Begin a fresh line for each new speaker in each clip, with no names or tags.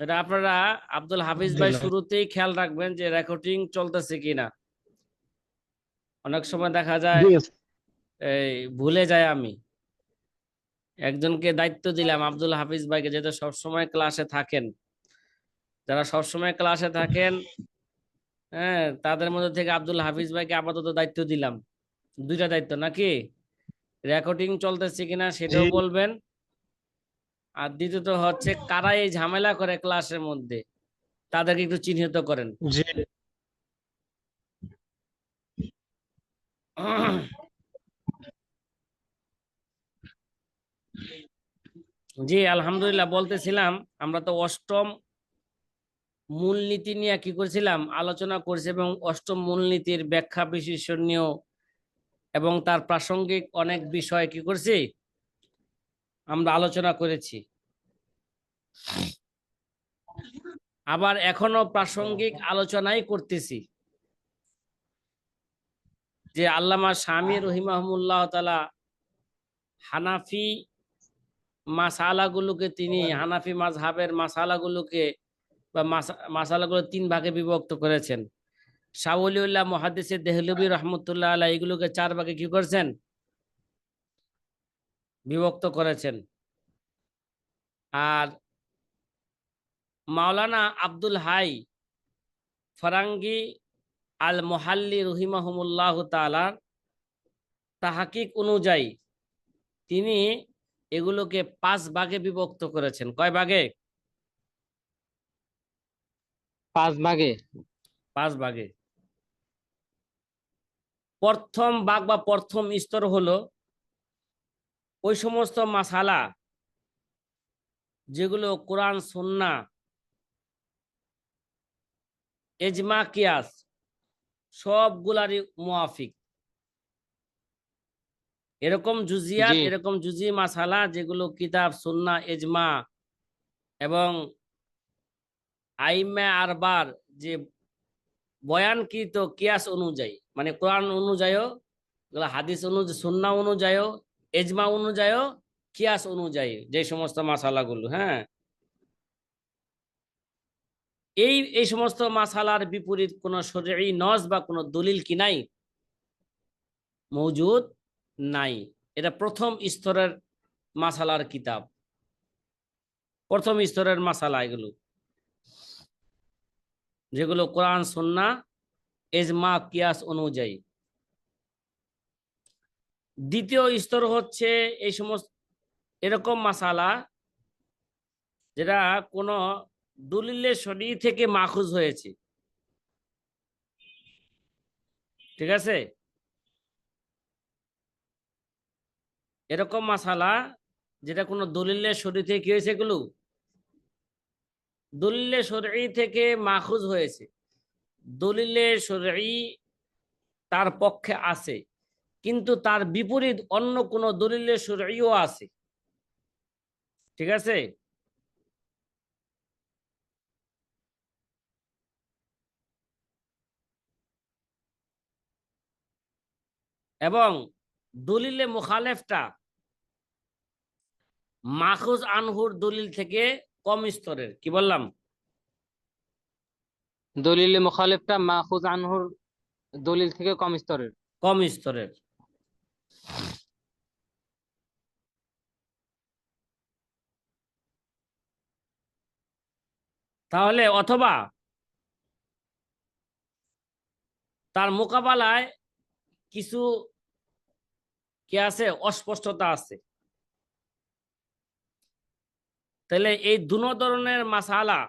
এটা আপনারা আব্দুল হাফিজ ভাই শুরুতেই খেয়াল রাখবেন যে রেকর্ডিং চলতেছে কিনা। অনেক সময় দেখা যায় এই ভুলে যায় আমি। একজনকে দায়িত্ব দিলাম আব্দুল হাফিজ ভাইকে যেহেতু সবসময় ক্লাসে থাকেন। যারা সবসময় ক্লাসে থাকেন হ্যাঁ তাদের মধ্যে থেকে আব্দুল হাফিজ ভাইকে আপাতত দায়িত্ব দিলাম। দুইটা দায়িত্ব নাকি? রেকর্ডিং চলতেছে কিনা সেটাও বলবেন। আর দ্বিতীয়ত হচ্ছে কারা এই ঝামেলা করে ক্লাসের মধ্যে? তাদেরকে একটু চিহ্নিত করেন।
জি।
আলহামদুলিল্লাহ বলতেছিলাম আমরা তো অষ্টম মূলনীতি নিয়ে কি করেছিলাম? আলোচনা করেছি এবং অষ্টম মূলনীতির ব্যাখ্যা বিশেষণীয় এবং তার প্রাসঙ্গিক অনেক বিষয় কি করছি? আমরা আলোচনা করেছি। আবার এখনও প্রাসঙ্গিক আলোচনাই করতেছি। যে আল্লামা স্বামী রহিমাহমুল্লাহ তালা হানাফি মাসালাগুলোকে তিনি হানাফি মাযহাবের মাসালাগুলোকে বা মাসা- মাসালাগুলো তিন ভাগে বিভক্ত করেছেন। শাহলিউল্লাহ মহাদিসে দেহলবি রহমতুল্লাহ আলাহ এগুলোকে চার ভাগে কি করেছেন? বিভক্ত করেছেন। আর মাওলানা আব্দুল হাই ফরাঙ্গি আল মোহাল্লি রহিমাহমুল্লাহ তালার তাহাকিক অনুযায়ী তিনি এগুলোকে পাঁচ ভাগে বিভক্ত করেছেন। কয় ভাগে?
পাঁচ ভাগে।
পাঁচ ভাগে। প্রথম ভাগ বা প্রথম স্তর হলো ওই সমস্ত মাসালা যেগুলো কোরআন সুন্না এজমা কিয়াস সবগুলারই মুআফিক এরকম জুজিয়াত
জি।
এরকম জুজি মাসালা যেগুলো কিতাব সুন্না এজমা এবং আইমে আরবার যে বয়ানকৃত কিয়াস অনুযায়ী মানে কোরআন অনুযায়ী হাদিস অনুযায়ী সুন্না অনুযায়ী এজমা অনুযায়ী কিয়াস অনুযায়ী, যে সমস্ত মাসালাগুলো হ্যাঁ? এই এই সমস্ত মাসালার বিপরীত কোন শরীর নজ বা কোনো দলিল কি নাই? মৌজুদ নাই। এটা প্রথম স্তরের মাসালার কিতাব। প্রথম স্তরের মাসালা এগুলো। যেগুলো কোরআন সন্না এজমা, কিয়াস অনুযায়ী। দ্বিতীয় স্তর হচ্ছে এই সমস্ত, এরকম মাসালা যেটা কোনো দলিলের শরীর থেকে মাখুজ হয়েছে। ঠিক আছে? এরকম মাসালা যেটা কোনো দলিলের শরীর থেকে কি হয়েছে এগুলো? দলিলে শরী থেকে মাখুজ হয়েছে। দলিলের শরী তার পক্ষে আছে। কিন্তু তার বিপরীত অন্য কোন দলিলে আছে। ঠিক আছে? এবং দলিলে মুখালেফটা মাখুজ আনহুর দলিল থেকে কম স্তরের। কি বললাম?
দলিলে মুখালিফটা মাখুজ আনহুর দলিল থেকে কম স্তরের।
কম স্তরের। তাহলে অথবা তার মোকাবেলায় কিছু কি আছে? অস্পষ্টতা আছে। তাহলে এই দুনো ধরনের মাসালা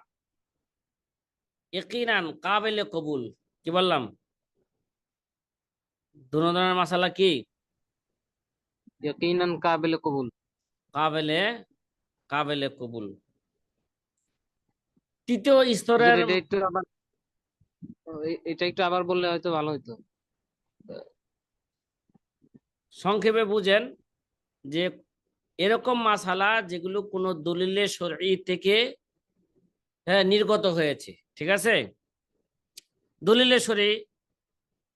ইকিনান কাবেলে কবুল। কি বললাম? দুনো ধরনের মাসালা কি?
ইয়াকিনান কাবিল কবুল
কাবেলে কাবেলে কবুল তৃতীয় স্তরের
এটা একটু আবার বললে হয়তো ভালো হতো
সংক্ষেপে বুঝেন যে এরকম মাসালা যেগুলো কোনো দলিলে শরী থেকে হ্যাঁ নির্গত হয়েছে ঠিক আছে? দলিলে শরী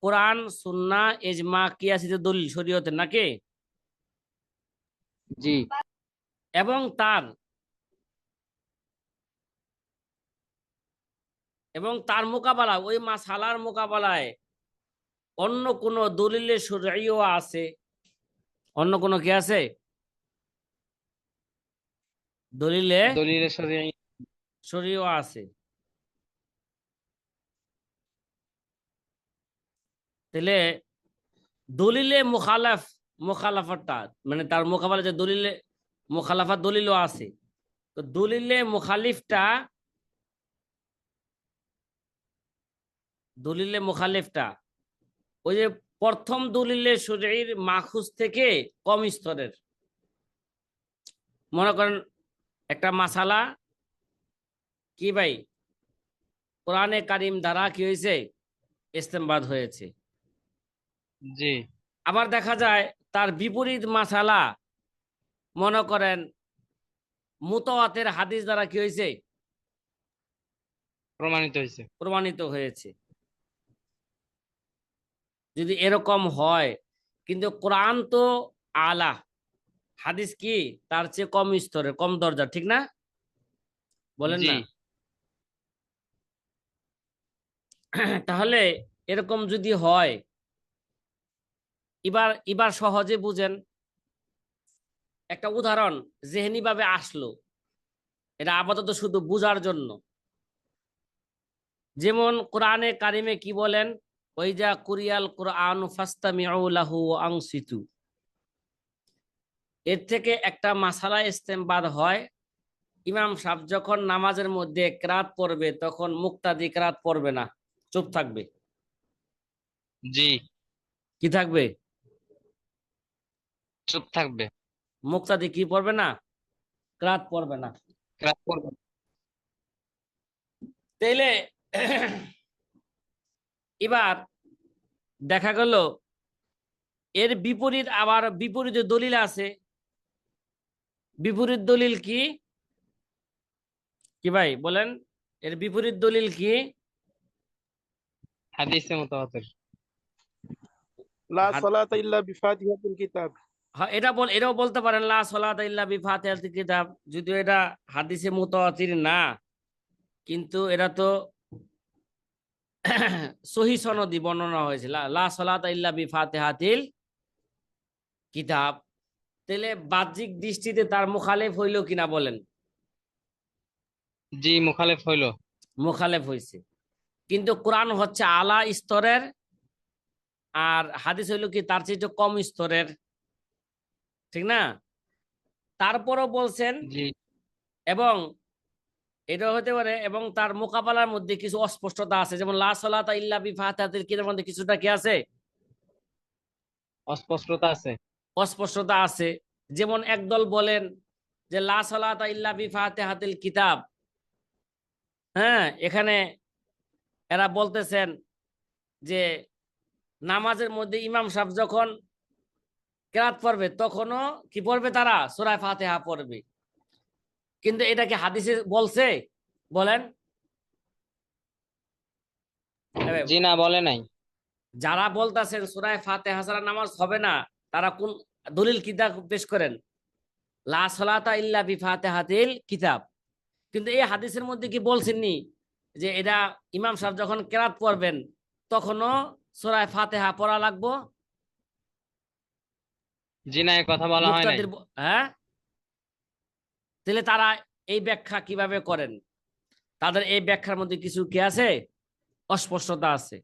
কোরআন সুন্না এজমা কিয়াসিতে দলিল শরীয়তে নাকি?
জি।
এবং তার এবং তার মোকাবেলা ওই মাসালার মোকাবেলায় অন্য কোন দলিলে শরীয় আছে? অন্য কোন কি আছে? দলিলে
শরীয়
শরীয় আছে। তাহলে দলিলে মুখালাফ মুখালাফাটা মানে তার মোকাবেলা যে দলিলে মুখালাফা দলিলও আছে। তো দলিলে মুখালিফটা দলিলে মুখালিফটা ওই যে প্রথম দলিলে শরীর মাখুজ থেকে কম স্তরের। মনে করেন একটা মাসালা কি ভাই? কোরআনে কারিম দ্বারা কি হয়েছে? ইস্তেমবাদ হয়েছে।
জি।
আবার দেখা যায় তার বিপরীত মাসালা মনে করেন মুতওয়াতের হাদিস দ্বারা কি হয়েছে?
প্রমাণিত হয়েছে।
প্রমাণিত হয়েছে। যদি এরকম হয় কিন্তু কোরআন তো আলা হাদিস কি? তার চেয়ে কম স্তরের কম দরজা ঠিক না? বলেন না। তাহলে এরকম যদি হয় এবার এবার সহজে বুঝেন। একটা উদাহরণ জেহনি ভাবে আসলো। এটা আপাতত শুধু বুঝার জন্য। যেমন কোরআনে কারিমে কি বলেন? ওই যা কুরিয়াল কোরআন ফাস্তামিউ লাহু আংসিতু। এর থেকে একটা মাসালা ইস্তেমবাদ হয়। ইমাম সাহেব যখন নামাজের মধ্যে ক্রাত পড়বে তখন মুক্তাদি ক্রাত পড়বে না। চুপ থাকবে।
জি।
কি থাকবে?
চুপ থাকবে।
মুক্তাদি কি পড়বে না? ক্রাত পড়বে না।
ক্রাত পড়বে
তাইলে এবার দেখা গেল এর বিপরীত আবার বিপরীত দলিল আছে। বিপরীত দলিল কি? কি ভাই বলেন এর বিপরীত দলিল কি?
হাদিসে মুতাওয়াতির
লা সালাতা ইল্লা বিফাতিহাতিল
কিতাব। এটা বল এটাও বলতে পারেন লা সলাত ইল্লা বিফাতিহাতিল কিতাব যদিও এটা হাদিসে মুতাওয়াতির না কিন্তু এটা তো সহি সনদি বর্ণনা হয়েছে। লা- সলাত ইল্লা বিফাতিহাতিল কিতাব তাহলে বাহ্যিক দৃষ্টিতে তার মুখালেফ হইল কিনা বলেন?
জি মুখালেফ হইল।
মুখালেফ হয়েছে কিন্তু কোরআন হচ্ছে আলা স্তরের আর হাদিস হইল কি তার চেয়ে কম স্তরের। ঠিক না? তারপরও বলছেন এবং এটা হতে পারে এবং তার মোকাবেলার মধ্যে কিছু অস্পষ্টতা আছে। যেমন ইল্লা কিতাবের মধ্যে কিছুটা কি আছে?
অস্পষ্টতা আছে।
অস্পষ্টতা আছে। যেমন একদল বলেন যে লা সালাতা ইল্লা বিফাতিহাতিল কিতাব। হ্যাঁ এখানে এরা বলতেছেন যে নামাজের মধ্যে ইমাম সাহেব যখন কেরাত পড়বে তখনও কি পড়বে তারা? সূরা ফাতিহা পড়বে। কিন্তু এটা কি হাদিসে বলছে বলেন।
জি না বলে নাই।
যারা বলতেছেন সুরায় ফাতেহা ছাড়া নামাজ হবে না তারা কোন দলিল কিতাব পেশ করেন? লা সলাতা ইল্লা বিফাতিহাতিল কিতাব। কিন্তু এই হাদিসের মধ্যে কি বলছেননি? যে এটা ইমাম সাহেব যখন কেরাত পড়বেন তখনও সুরায় ফাতেহা পড়া লাগবো?
জি না কথা বলা হয় নাই?
হ্যাঁ? তাহলে তারা এই ব্যাখ্যা কীভাবে করেন? তাদের এই ব্যাখ্যার মধ্যে কিছু কি আছে? অস্পষ্টতা আছে।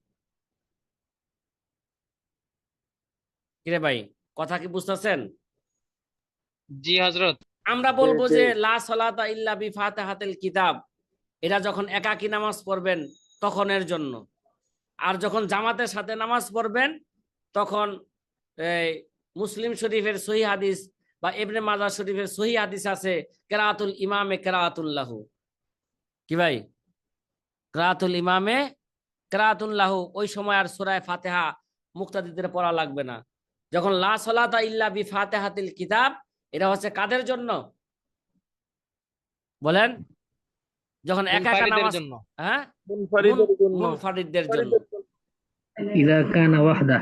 কিরে ভাই কথা কি বুঝতেছেন?
জি হজরত
আমরা বলব যে লা সলাতা ইল্লা বিফাতিহাতিল কিতাব। এরা যখন একাকী নামাজ পড়বেন তখনের জন্য। আর যখন জামাতের সাথে নামাজ পড়বেন তখন এই মুসলিম শরীফের সহি হাদিস বা এবনে মাজার শরীফের সহি হাদিস আছে কেরাতুল ইমামে কেরাতুল্লাহ। কি ভাই? কেরাতুল ইমামে কেরাতুল্লাহ ওই সময় আর সোরায় ফাতেহা মুক্তাদিদের পড়া লাগবে না। যখন লা সলাতা ইল্লা বি ফাতেহাতিল কিতাব এটা হচ্ছে কাদের জন্য? বলেন। যখন একা একা নামাজ হ্যাঁ? মুনফারিদের জন্য।
মুনফারিদের ওয়াহদা।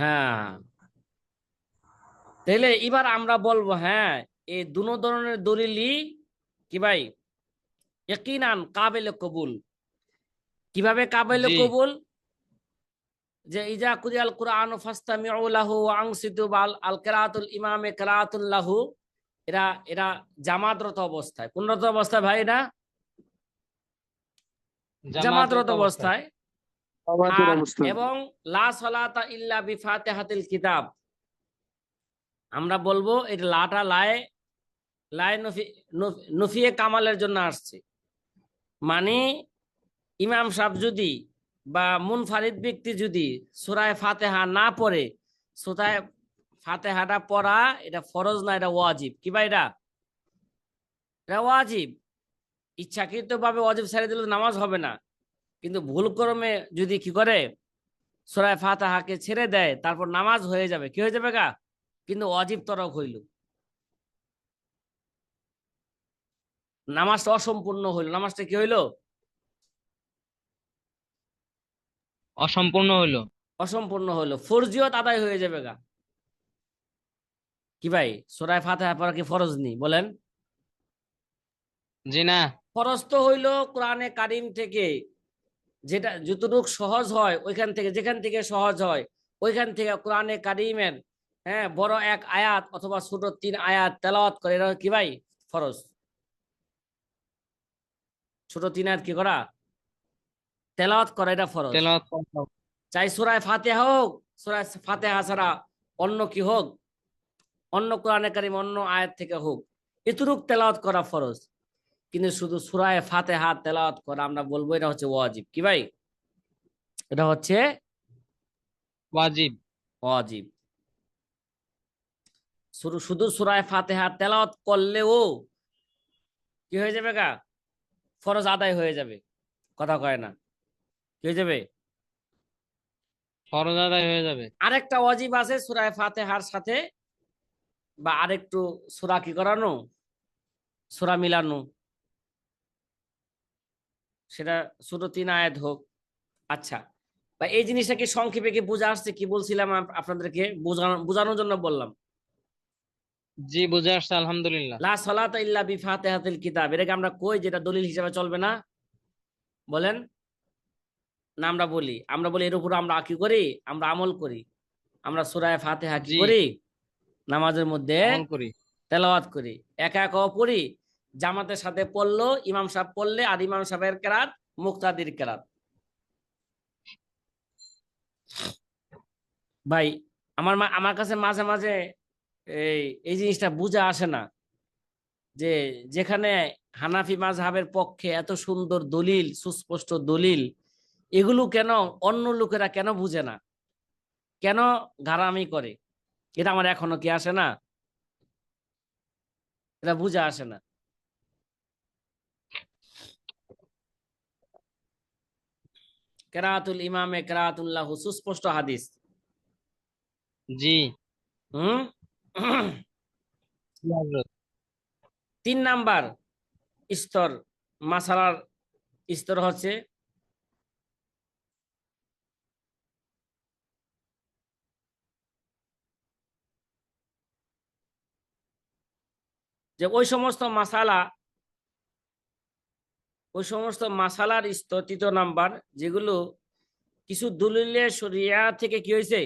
হ্যাঁ। তাহলে এবার আমরা বলব হ্যাঁ এই দুনো ধরনের দলিলই কি ভাই? ইয়াকিনান কাবিল কবুল। কীভাবে কাবিল। কবুল? যে ইজা কুরিয়াল কুরআন ফাস্তামিউ লাহু ওয়া আনসিতু বাল আল কিরাআতুল ইমামে কিরাআতুল লাহু। এরা এরা জামাতরত অবস্থায়। কোনরত অবস্থায় ভাই না জামাতরত অবস্থায়। এবং লা সালাতা ইল্লা বিফাতিহাতিল কিতাব। আমরা বলব এটা লাটা লায়ে লায় নফি, নফ- নফিয়ে কামালের জন্য আসছে। মানে ইমাম সাহেব যদি বা মুনফারিদ ব্যক্তি যদি সুরায় ফাতেহা না পড়ে, সুরায় ফাতেহাটা পড়া এটা ফরজ না, এটা ওয়াজিব। কি ভাই এটা? এটা ওয়াজিব। ইচ্ছাকৃত ভাবে ওয়াজিব ছেড়ে দিলে নামাজ হবে না। কিন্তু ভুল ক্রমে যদি কি করে? সুরায় ফাতাহাকে ছেড়ে দেয়, তারপর নামাজ হয়ে যাবে। কি হয়ে যাবে গা? কিন্তু অজীব তরক হইল। নামাজটা অসম্পূর্ণ হইল। নামাজটা কি হইল?
অসম্পূর্ণ হইল।
অসম্পূর্ণ হইল। ফরজিয়ত আদায় হয়ে যাবে গা। কি ভাই সুরায় ফাতাহা পড়া কি ফরজ নি? বলেন।
জি না।
ফরজ তো হইল কোরআনে কারিম থেকে যেটা যতটুকু সহজ হয় ওইখান থেকে যেখান থেকে সহজ হয় ওইখান থেকে কোরআনে কারিমের হ্যাঁ বড় এক আয়াত অথবা ছোট তিন আয়াত তেলাওয়াত করে এটা কি ভাই? ফরজ। ছোট তিন আয়াত কি করা? তেলাওয়াত করা এটা ফরজ। চাই সুরায় ফাতেহা হোক সুরায় ফাতেহা ছাড়া অন্য কি হোক? অন্য কোরআনে কারিম অন্য আয়াত থেকে হোক এতটুক তেলাওয়াত করা ফরজ। কিন্তু শুধু সুরায় ফাতেহা তেলাওয়াত করা আমরা বলব এটা হচ্ছে ওয়াজিব। কি ভাই? এটা হচ্ছে
ওয়াজিব।
ওয়াজিব। শুধু শুধু সুরায় ফাতেহা তেলাওয়াত করলেও কি হয়ে যাবে গা? ফরজ আদায় হয়ে যাবে। কথা কয় না। কি হয়ে যাবে?
ফরজ আদায় হয়ে যাবে।
আরেকটা ওয়াজিব আছে সুরায় ফাতেহার সাথে বা আরেকটু সুরা কি করানো? সুরা মিলানো। সেটা ছোট তিন আয়াত হোক। আচ্ছা বা এই জিনিসটা কি সংক্ষেপে কি বোঝা আসছে? কি বলছিলাম আপনাদেরকে? বোঝানো বোঝানোর জন্য বললাম।
জি বুঝে আসছে আলহামদুলিল্লাহ।
লা সালাতা ইল্লা বিফাতিহাতিল কিতাব। এটাকে আমরা কই যেটা দলিল হিসেবে চলবে না? বলেন। না আমরা বলি। আমরা বলি এর উপর আমরা কি করি? আমরা আমল করি। আমরা সূরা ফাতিহা কি করি? নামাজের মধ্যে
আমল করি।
তেলাওয়াত করি। একা একাও পড়ি। জামাতের সাথে পড়ল ইমাম সাহেব পড়লে আর ইমাম সাহেবের কেরাত মুক্তাদির কেরাত। ভাই আমার মা- আমার কাছে মাঝে মাঝে এই এই জিনিসটা বুঝে আসে না যে যেখানে হানাফি মাযহাবের পক্ষে এত সুন্দর দলিল সুস্পষ্ট দলিল এগুলো কেন অন্য লোকেরা কেন বুঝে না? কেন ঘাড়ামি করে? এটা আমার এখনও কি আসে না? এটা বুঝে আসে না। কেরাতুল ইমামে কেরাতুল্লাহ সুস্পষ্ট হাদিস।
জি।
হুম। তিন নাম্বার স্তর, মাসালার স্তর হচ্ছে যে ওই সমস্ত মাসালা, ওই সমস্ত মাসালার স্তর তৃতীয় নাম্বার, যেগুলো কিছু দলিলে শরিয়া থেকে কি হয়েছে?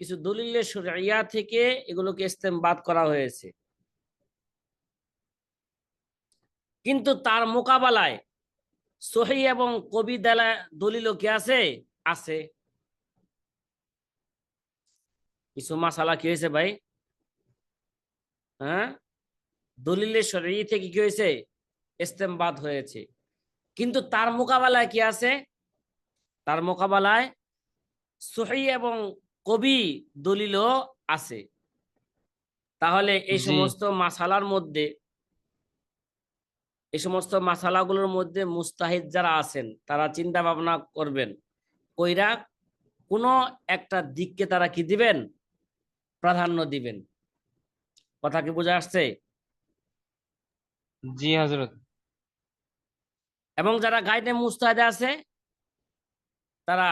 কিছু দলিলে শরিয়া থেকে এগুলোকে ইস্তেমবাদ করা হয়েছে। কিন্তু তার মোকাবেলায় সহি এবং কবি দেলা দলিল কি আছে? আছে। কিছু মাসালা কি হয়েছে ভাই? হ্যাঁ? দলিলের শরী থেকে কি হয়েছে? ইস্তেমবাদ হয়েছে। কিন্তু তার মোকাবেলায় কি আছে? তার মোকাবেলায় সহি এবং কবি দলিলও আছে। তাহলে এই সমস্ত মাসালার মধ্যে এই সমস্ত মাসালাগুলোর মধ্যে মুস্তাহিদ যারা আছেন তারা চিন্তা ভাবনা করবেন ওইরা কোনো একটা দিককে তারা কি দিবেন? প্রাধান্য দিবেন। কথা কি বোঝা আসছে?
জি হযরত।
এবং যারা গাইডে মুস্তাহিদে আছে তারা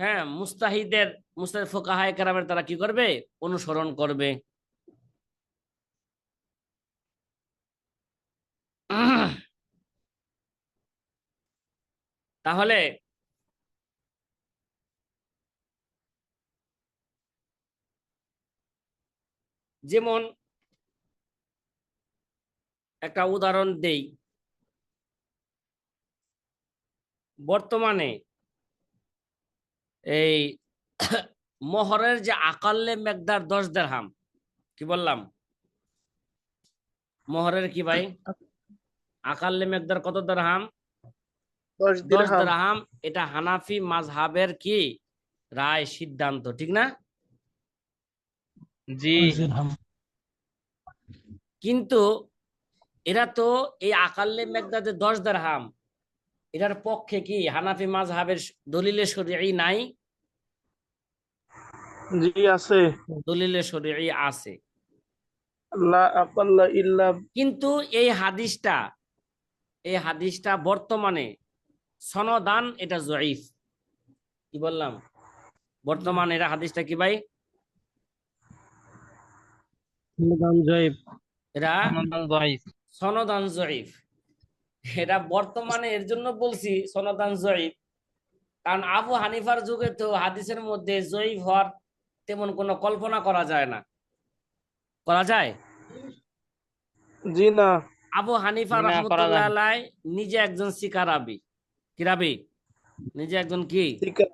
হ্যাঁ মুস্তাহিদের মুস্তাদ ফোকাহায় কেরামের তারা কি করবে? অনুসরণ করবে। তাহলে যেমন একটা উদাহরণ দেই। বর্তমানে এই মোহরের যে আকাল্লে মেকদার দশ দেড়হাম কি বললাম? মোহরের কি ভাই? আকাল্লে মেকদার কত দেড়হাম?
দশ
দেড়হাম। এটা হানাফি মাযহাবের কি রায় সিদ্ধান্ত ঠিক না?
জি।
কিন্তু এরা তো এই আকাল্লে মেকদাদে দশ দেড়হাম। এটার পক্ষে কি হানাফি মাযহাবের দলিলে শরীয়ী নাই?
জি আছে।
দলিলে শরীয়ী আছে। কিন্তু এই হাদিসটা এই হাদিসটা বর্তমানে সনদান এটা জয়ীফ। কি বললাম? বর্তমানে এটা হাদিসটা কি ভাই? এটা
জয়ীফ।
সনদান জয়ীফ। এটা বর্তমানে এর জন্য বলছি সনাতন জয়ীফ। কারণ আবু হানিফার যুগে তো হাদিসের মধ্যে জয়ীফ হওয়ার তেমন কোনো কল্পনা করা যায় না। করা যায়?
জি না।
আবু হানিফা রহমতুল্লাহ নিজে একজন শিকারাবি কি রাবি? নিজে একজন কি?
শিকার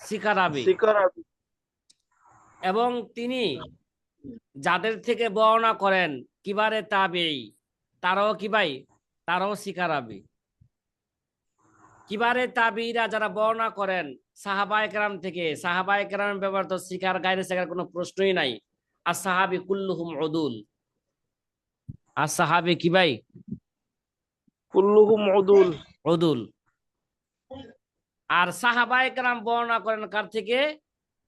শিকারাবি
শিকার আবি।
এবং তিনি যাদের থেকে বর্ণনা করেন কিবারে তাবেই তারাও কি ভাই? তারাও শিকারাবি কিবারে তাবিরা যারা বর্ণনা করেন সাহাবা একরাম থেকে সাহাবা একরাম ব্যবহৃত শিকার গাইরে শেখার কোনো প্রশ্নই নাই। আর সাহাবি কুল্লুহুম অদুল আর সাহাবি কি ভাই?
কুল্লুহুম উদুল।
অদুল আর সাহাবা একরাম বর্ণনা করেন কার থেকে?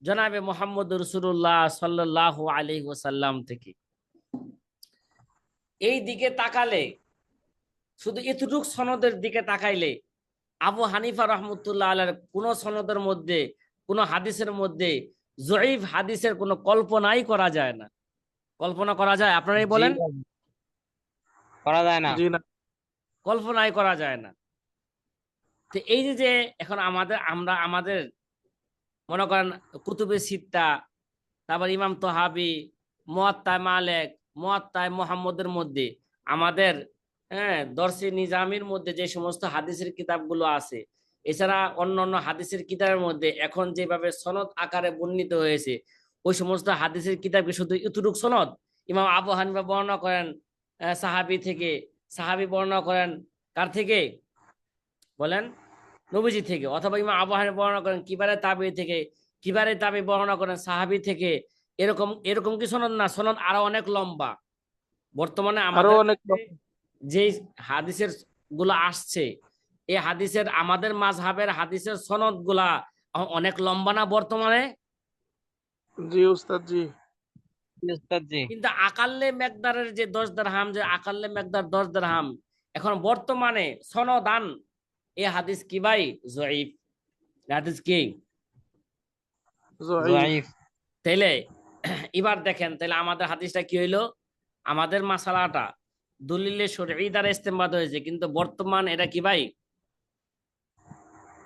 জনাবে মোহাম্মদ রসুল্লাহ সাল্লাহ আলী ওসাল্লাম থেকে। এই দিকে তাকালে শুধু এতটুক সনদের দিকে তাকাইলে আবু হানিফা রহমতুল্লাহ আলের কোন সনদের মধ্যে কোন হাদিসের মধ্যে জয়ীফ হাদিসের কোনো কল্পনাই করা যায় না। কল্পনা করা যায়? আপনারাই বলেন।
করা যায় না।
কল্পনাই করা যায় না। তো এই যে যে এখন আমাদের আমরা আমাদের মনে করেন কুতুবে সিত্তা তারপর ইমাম তোহাবি মোয়াত্তায় মালেক মোয়াত্তায় মোহাম্মদের মধ্যে আমাদের হ্যাঁ দর্শি নিজামির মধ্যে যে সমস্ত হাদিসের কিতাবগুলো আছে এছাড়া অন্য অন্য হাদিসের কিতাবের মধ্যে এখন যেভাবে সনদ আকারে বর্ণিত হয়েছে ওই সমস্ত হাদিসের কিতাবকে শুধু ইতুরুক সনদ? ইমাম আবু হানিফা বর্ণনা করেন সাহাবি থেকে। সাহাবি বর্ণনা করেন কার থেকে? বলেন নবীজি থেকে। অথবা ইমাম আবু হানিফা বর্ণনা করেন কিবারে তাবি থেকে কিবারে তাবি বর্ণনা করেন সাহাবি থেকে। এরকম এরকম কি সনদ? না সনদ আরও অনেক লম্বা। বর্তমানে আমাদের
অনেক
যে হাদিসেরগুলা আসছে এই হাদিসের আমাদের মাঝহাবের হাদিসের সনদগুলা অনেক লম্বা না বর্তমানে?
জি উস্তাদ জি
কিন্তু আকাল্লে মেকদারের যে দশ হাম যে আকাল্লে মেকদার দশ হাম এখন বর্তমানে সনদান এই হাদিস কি ভাই? জয়ীফ। হাদিস কি? তাইলে এবার দেখেন তাহলে আমাদের হাদিসটা কি হইল? আমাদের মাসালাটা দলিলে শরী দ্বারা ইস্তেমাদ হয়েছে কিন্তু বর্তমান এটা কি ভাই?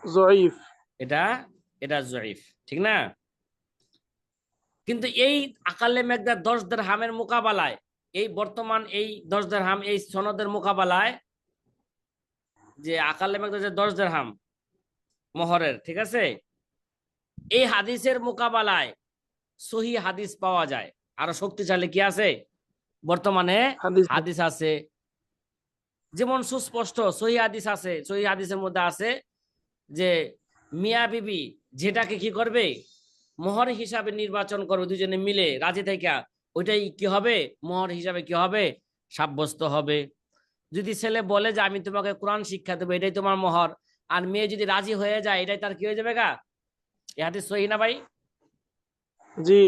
জয়ীফ।
এটা এটা জয়ীফ ঠিক না? কিন্তু এই আকালে মেঘদার দশ হামের মোকাবেলায় এই বর্তমান এই দশ হাম এই সনদের মোকাবেলায় যে আকালে মেঘদার যে দশ হাম মহরের ঠিক আছে? এই হাদিসের মোকাবেলায় সহি হাদিস পাওয়া যায়। আরও শক্তিশালী কি আছে? বর্তমানে হাদিস আছে। যেমন সুস্পষ্ট সহি হাদিস আছে সহি হাদিসের মধ্যে আছে যে মিয়া বিবি যেটাকে কি করবে? মোহর হিসাবে নির্বাচন করবে দুজনে মিলে রাজি থেকে ওইটাই কি হবে? মোহর হিসাবে কি হবে? সাব্যস্ত হবে। যদি ছেলে বলে যে আমি তোমাকে কোরআন শিক্ষা দেবো এটাই তোমার মোহর আর মেয়ে যদি রাজি হয়ে যায় এটাই তার কি হয়ে যাবে গা? এ হাদিস সহি না ভাই?
জি।